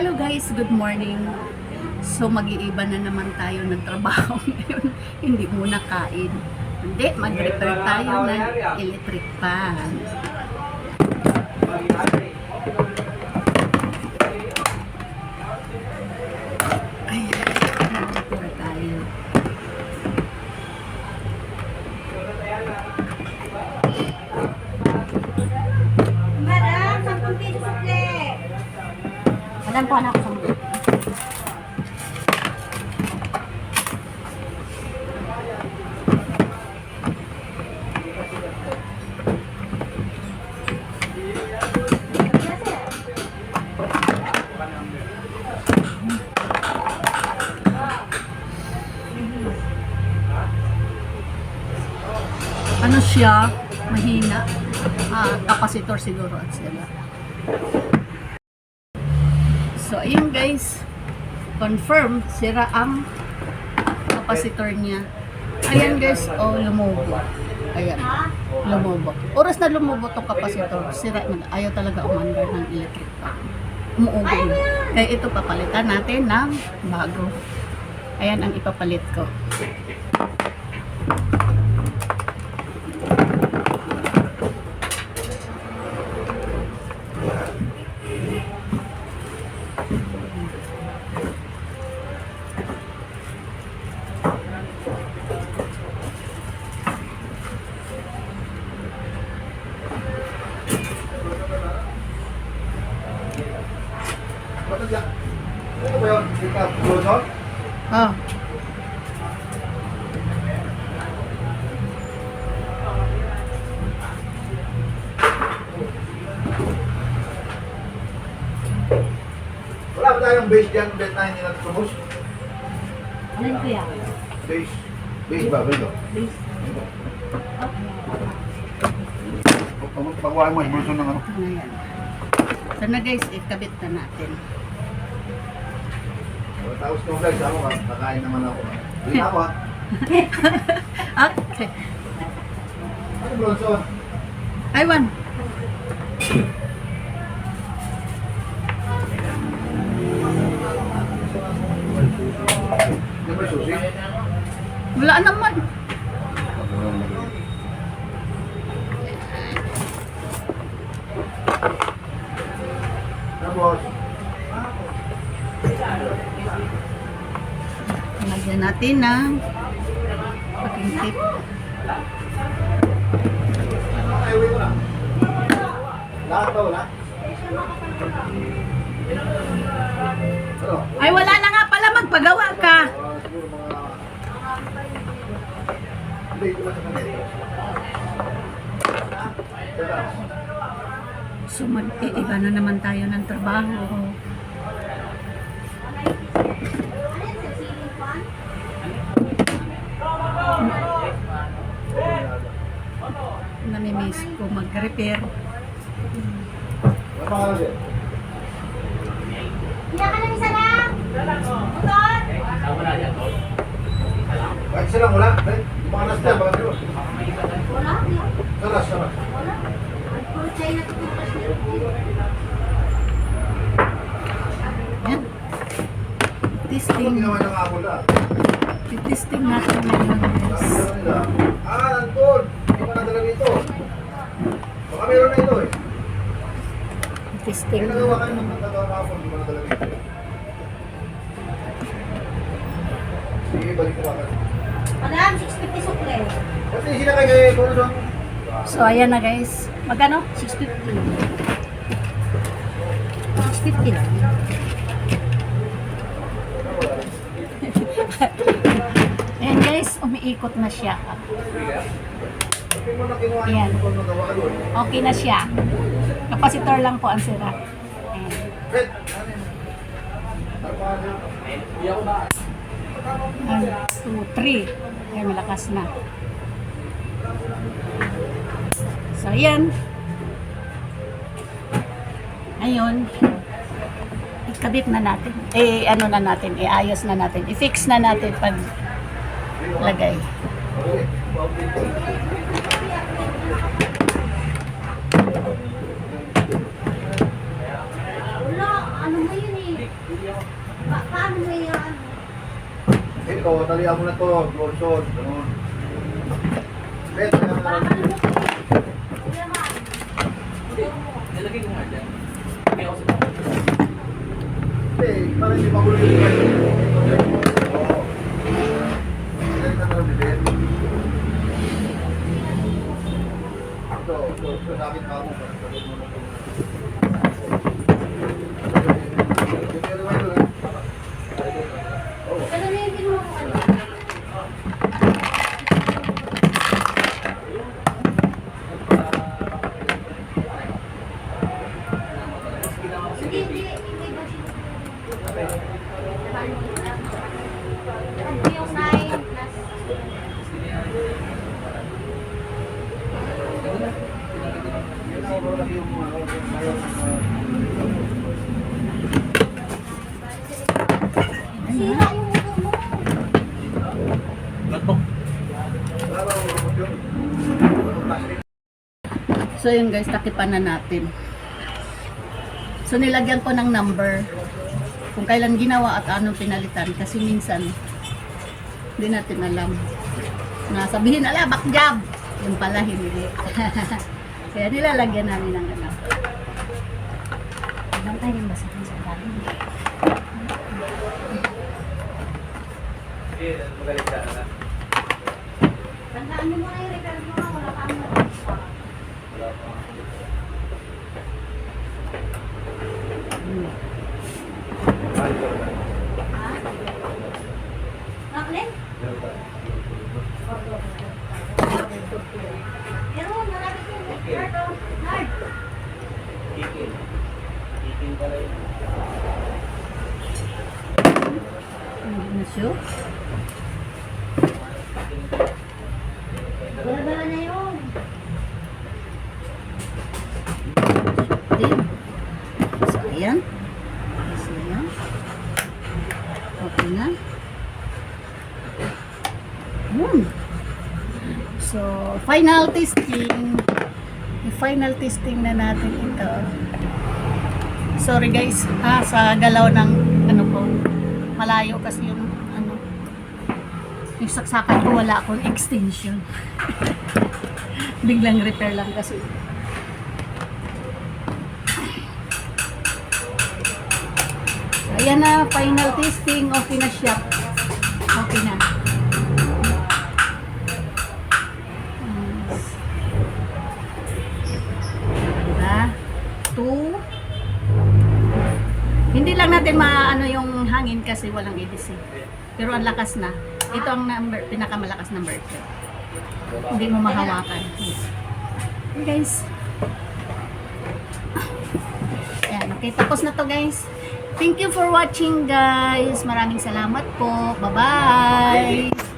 Hello guys, good morning. So mag-iiba na naman tayo ng trabaho ngayon. Hindi muna kain. Hindi, mag-repair tayo ng electric fan. Siya? Mahina. Ah, capacitor siguro at sila. So, ayun guys. Confirm, sira ang capacitor niya. Ayan guys, oh, lumubo. Ayan, lumubo. Oras na lumubo tong capacitor, sira na. Ayaw talaga umandar ng electric fan. Umuubo na. Kaya ito papalitan natin ng bago. Ayan ang ipapalit ko. Tayong base dyan, bet na hindi natin subos? Ano yun kuya? Base. Base ba, Bruno? Please. Pagkuhan mo, emulsion ng ano? ano yan. So na guys, ikabit na natin. Tapos nung guys, ako ka, kakain naman ako. Hindi ako ha. Okay. Ano Bronson? Aywan. Wala naman. Lagyan natin ng packing? Ano? Ay, wala na nga pala. Magpagawa ka. So, mag-iiba na naman tayo ng trabaho. Namimiss ko mag-repair. Kuya ka lang isa lang. Motor. Kahit lang, wala. Eh, Yung mga nas dyan, baka sino? Wala. kuya. Saras, saras. Wala. Puro China toothbrush niya. Yan. Ano Testing. ginawa ng apple na? Testing natin. Ano nila? Ah, nandun! Hindi ko nadala dito. Baka meron na ito eh. Testing. May nagawa kayo ng nagawa ng apple, hindi ko nadala dito. Sige, balik ko. Madam, 650 sukle. Kasi sila kay kay Bonusong. So, ayan na guys. Magkano? 650. 650 lang. Ayan guys, umiikot na siya. Ayan. kung. Okay na siya. Capacitor lang po ang sira. Ayan. 1, 2, 3. Ayan, malakas na. So, ayan. Ngayon, ikabit na natin. Eh, ano na natin, i-ayos na natin. I-fix na natin pag lagay. Okay. Wala. Ano ba yun eh? Ito, talihan mo na to, Johnson. Ganun. Bet, kaya na lang. Nilagay ko nga dyan. Kaya ako sa Hindi, para hindi magulo yung kayo. Oo. Kaya na lang, Bet. Ito, ito, ito, sa akin pa mo. Parang sagot mo na ito. Yung kaya naman ito, eh. Oo. Ano na yung kinuha ko ano? Hindi, hindi, hindi ba siya? Ano yung nine plus Sira yung ulo mo. Ba't po? Wala ba ang remote yun? Walang plastic. So yun guys, takipan na natin. So nilagyan ko ng number kung kailan ginawa at anong pinalitan kasi minsan hindi natin alam. Na sabihin, ala, backjob! Yung pala, hindi. Kaya nilalagyan namin ng ano. Bantay rin ba sa akin sa galing? Na. Tandaan mo muna yung record mo, wala pa ang Ha? Naklen? Pero malapit yun. Nard, oh. Nard. Kikin. Kikin pala yun. Ano siya? Bala-bala na yun. Din. So, ayan. So, ayan. Okay na. Yun. So, final testing. I-final testing na natin ito. Sorry guys, ha, sa galaw ng ano ko. Malayo kasi yung ano yung saksakan ko wala akong extension. Biglang repair lang kasi. Ayan na, final testing. Okay na siya. Natin maano yung hangin kasi walang EDC. Pero ang lakas na. Ito ang number, pinakamalakas number. Hindi mo mahawakan. Okay guys. Ayan, okay. Tapos na to guys. Thank you for watching guys. Maraming salamat po. Bye-bye.